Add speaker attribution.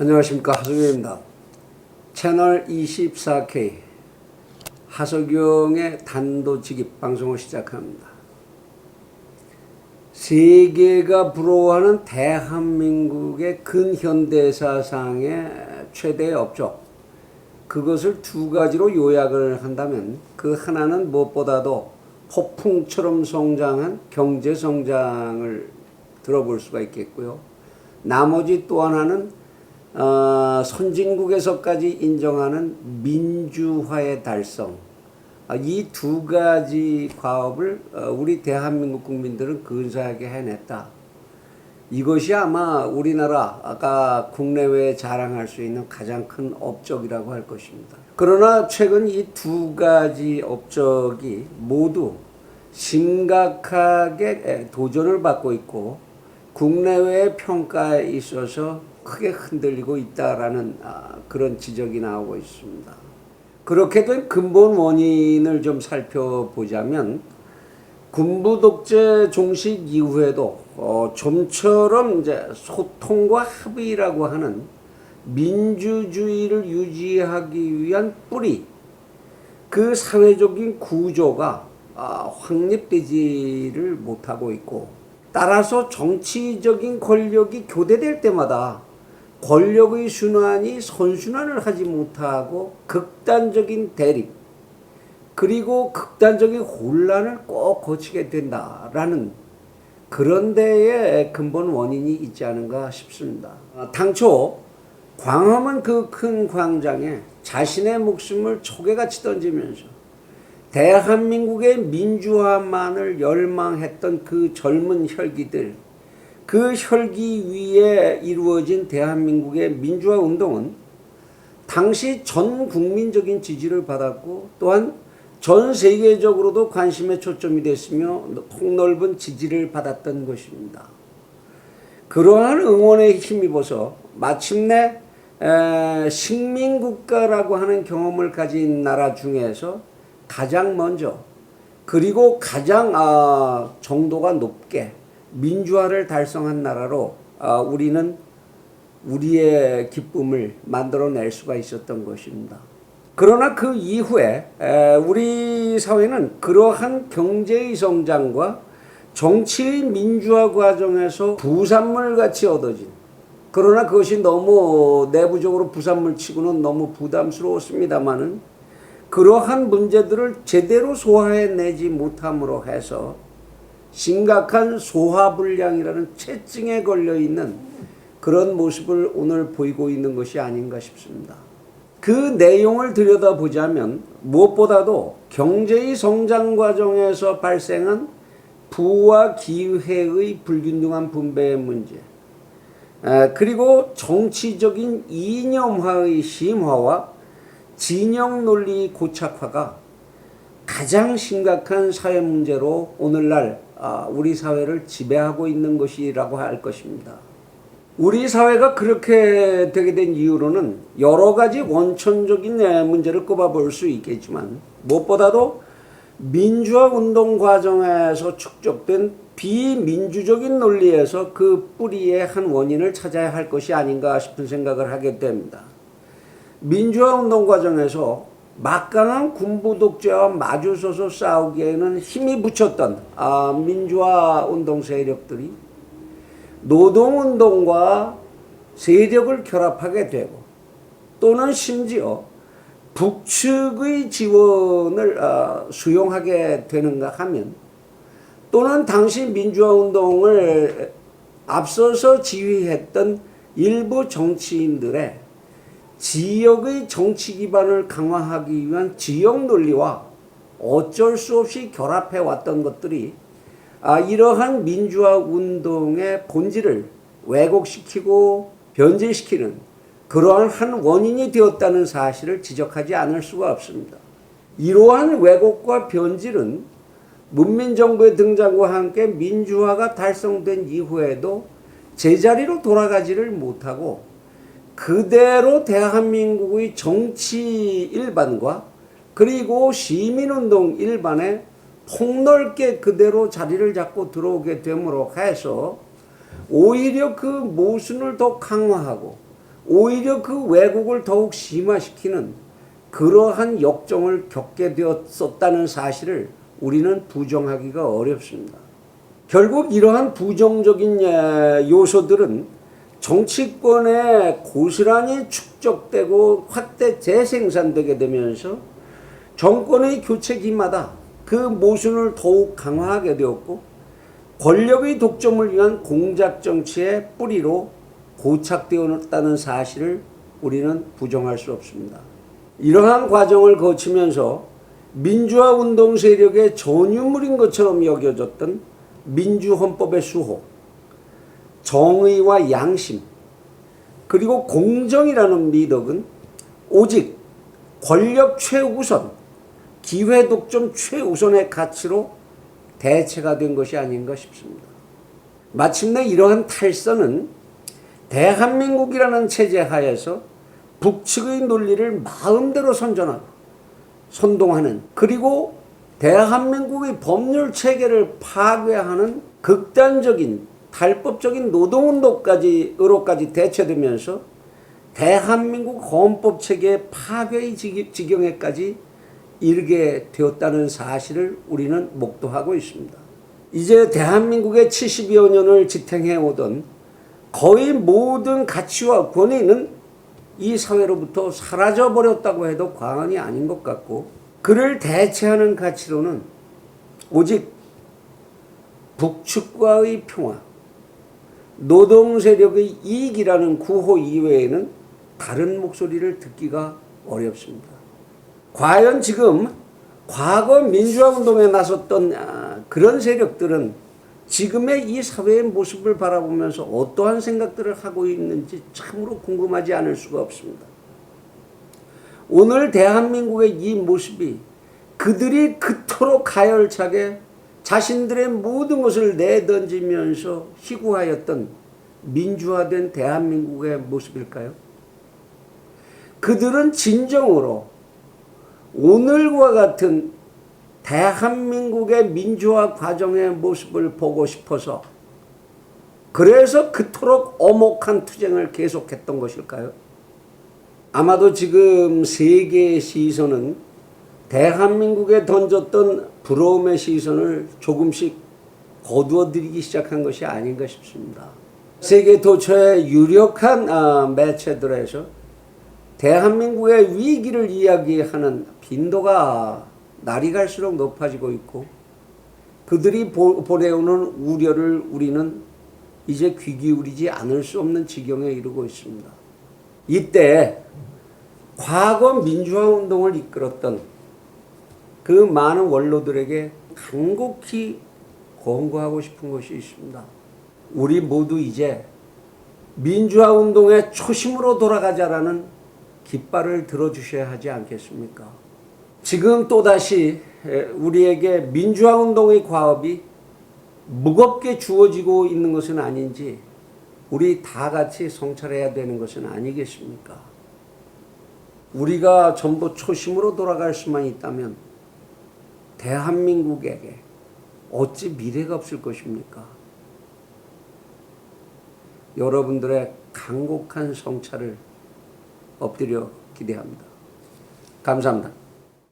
Speaker 1: 안녕하십니까 하석영입니다. 채널 24K 하석영의 단도직입 방송을 시작합니다. 세계가 부러워하는 대한민국의 근현대사상의 최대의 업적 그것을 두 가지로 요약을 한다면 그 하나는 무엇보다도 폭풍처럼 성장한 경제 성장을 들어볼 수가 있겠고요. 나머지 또 하나는 어, 선진국에서까지 인정하는 민주화의 달성. 아, 이두 가지 과업을 어, 우리 대한민국 국민들은 근사하게 해냈다. 이것이 아마 우리나라가 국내외에 자랑할 수 있는 가장 큰 업적이라고 할 것입니다. 그러나 최근 이 두 가지 업적이 모두 심각하게 도전을 받고 있고 국내외 평가에 있어서 크게 흔들리고 있다라는 아, 그런 지적이 나오고 있습니다. 그렇게 된 근본 원인을 좀 살펴보자면 군부 독재 종식 이후에도 어, 좀처럼 이제 소통과 합의라고 하는 민주주의를 유지하기 위한 뿌리 그 사회적인 구조가 아, 확립되지를 못하고 있고 따라서 정치적인 권력이 교대될 때마다 권력의 순환이 선순환을 하지 못하고 극단적인 대립 그리고 극단적인 혼란을 꼭 거치게 된다라는 그런 데에 근본 원인이 있지 않은가 싶습니다. 아, 당초 광화문 그 큰 광장에 자신의 목숨을 초계같이 던지면서 대한민국의 민주화만을 열망했던 그 젊은 혈기들, 그 혈기 위에 이루어진 대한민국의 민주화 운동은 당시 전 국민적인 지지를 받았고 또한 전 세계적으로도 관심의 초점이 됐으며 폭넓은 지지를 받았던 것입니다. 그러한 응원에 힘입어서 마침내 에, 식민국가라고 하는 경험을 가진 나라 중에서 가장 먼저 그리고 가장 아, 정도가 높게 민주화를 달성한 나라로 아, 우리는 우리의 기쁨을 만들어낼 수가 있었던 것입니다. 그러나 그 이후에 에, 우리 사회는 그러한 경제의 성장과 정치의 민주화 과정에서 부산물 같이 얻어진 그러나 그것이 너무 내부적으로 부산물 치고는 너무 부담스러웠습니다마는 그러한 문제들을 제대로 소화해내지 못함으로 해서 심각한 소화불량이라는 체증에 걸려 있는 그런 모습을 오늘 보이고 있는 것이 아닌가 싶습니다. 그 내용을 들여다보자면 무엇보다도 경제의 성장 과정에서 발생한 부와 기회의 불균등한 분배의 문제, 그리고 정치적인 이념화의 심화와 진영 논리 고착화가 가장 심각한 사회 문제로 오늘날 아, 우리 사회를 지배하고 있는 것이라고 할 것입니다. 우리 사회가 그렇게 되게 된 이유로는 여러 가지 원천적인 문제를 꼽아볼 수 있겠지만 무엇보다도 민주화 운동 과정에서 축적된 비민주적인 논리에서 그 뿌리의 한 원인을 찾아야 할 것이 아닌가 싶은 생각을 하게 됩니다. 민주화 운동 과정에서 막강한 군부 독재와 마주서서 싸우기에는 힘이 붙였던 아, 민주화 운동 세력들이 노동 운동과 세력을 결합하게 되고 또는 심지어 북측의 지원을 어, 수용하게 되는가 하면 또는 당시 민주화 운동을 앞서서 지휘했던 일부 정치인들의 지역의 정치 기반을 강화하기 위한 지역 논리와 어쩔 수 없이 결합해 왔던 것들이 아, 이러한 민주화 운동의 본질을 왜곡시키고 변질시키는 그러한 한 원인이 되었다는 사실을 지적하지 않을 수가 없습니다. 이러한 왜곡과 변질은 문민정부의 등장과 함께 민주화가 달성된 이후에도 제자리로 돌아가지를 못하고 그대로 대한민국의 정치 일반과 그리고 시민운동 일반에 폭넓게 그대로 자리를 잡고 들어오게 됨으로 해서 오히려 그 모순을 더 강화하고 오히려 그 왜곡을 더욱 심화시키는 그러한 역정을 겪게 되었었다는 사실을 우리는 부정하기가 어렵습니다. 결국 이러한 부정적인 예, 요소들은 정치권에 고스란히 축적되고 확대 재생산되게 되면서 정권의 교체기마다 그 모순을 더욱 강화하게 되었고 권력의 독점을 위한 공작 정치의 뿌리로 고착되었다는 사실을 우리는 부정할 수 없습니다. 이러한 과정을 거치면서 민주화 운동 세력의 전유물인 것처럼 여겨졌던 민주헌법의 수호, 정의와 양심, 그리고 공정이라는 미덕은 오직 권력 최우선, 기회 독점 최우선의 가치로 대체가 된 것이 아닌가 싶습니다. 마침내 이러한 탈선은 대한민국이라는 체제 하에서 북측의 논리를 마음대로 선전하고 선동하는 그리고 대한민국의 법률 체계를 파괴하는 극단적인 탈법적인 노동운동까지 으로까지 대체되면서 대한민국 헌법 체계 파괴의 지- 지경에까지 이르게 되었다는 사실을 우리는 목도하고 있습니다. 이제 대한민국의 70여 년을 지탱해 오던 거의 모든 가치와 권위는 이 사회로부터 사라져 버렸다고 해도 과언이 아닌 것 같고 그를 대체하는 가치로는 오직 북측과의 평화, 노동 세력의 이익이라는 구호 이외에는 다른 목소리를 듣기가 어렵습니다. 과연 지금 과거 민주화 운동에 나섰던 아, 그런 세력들은 지금의 이 사회의 모습을 바라보면서 어떠한 생각들을 하고 있는지 참으로 궁금하지 않을 수가 없습니다. 오늘 대한민국의 이 모습이 그들이 그토록 가열차게 자신들의 모든 것을 내던지면서 희구하였던 민주화된 대한민국의 모습일까요? 그들은 진정으로 오늘과 같은 대한민국의 민주화 과정의 모습을 보고 싶어서 그래서 그토록 엄혹한 투쟁을 계속했던 것일까요? 아마도 지금 세계의 시선은 대한민국에 던졌던 부러움의 시선을 조금씩 거두어들이기 시작한 것이 아닌가 싶습니다. 세계 도처의 유력한 아, 매체들에서 대한민국의 위기를 이야기하는 빈도가 날이 갈수록 높아지고 있고 그들이 보, 보내오는 우려를 우리는 이제 귀 기울이지 않을 수 없는 지경에 이르고 있습니다. 이때 과거 민주화 운동을 이끌었던 그 많은 원로들에게 간곡히 권고하고 싶은 것이 있습니다. 우리 모두 이제 민주화 운동의 초심으로 돌아가자라는 깃발을 들어주셔야 하지 않겠습니까? 지금 또다시 우리에게 민주화 운동의 과업이 무겁게 주어지고 있는 것은 아닌지 우리 다 같이 성찰해야 되는 것은 아니겠습니까? 우리가 전부 초심으로 돌아갈 수만 있다면 대한민국에게 어찌 미래가 없을 것입니까? 여러분들의 간곡한 성찰을 엎드려 기대합니다. 감사합니다.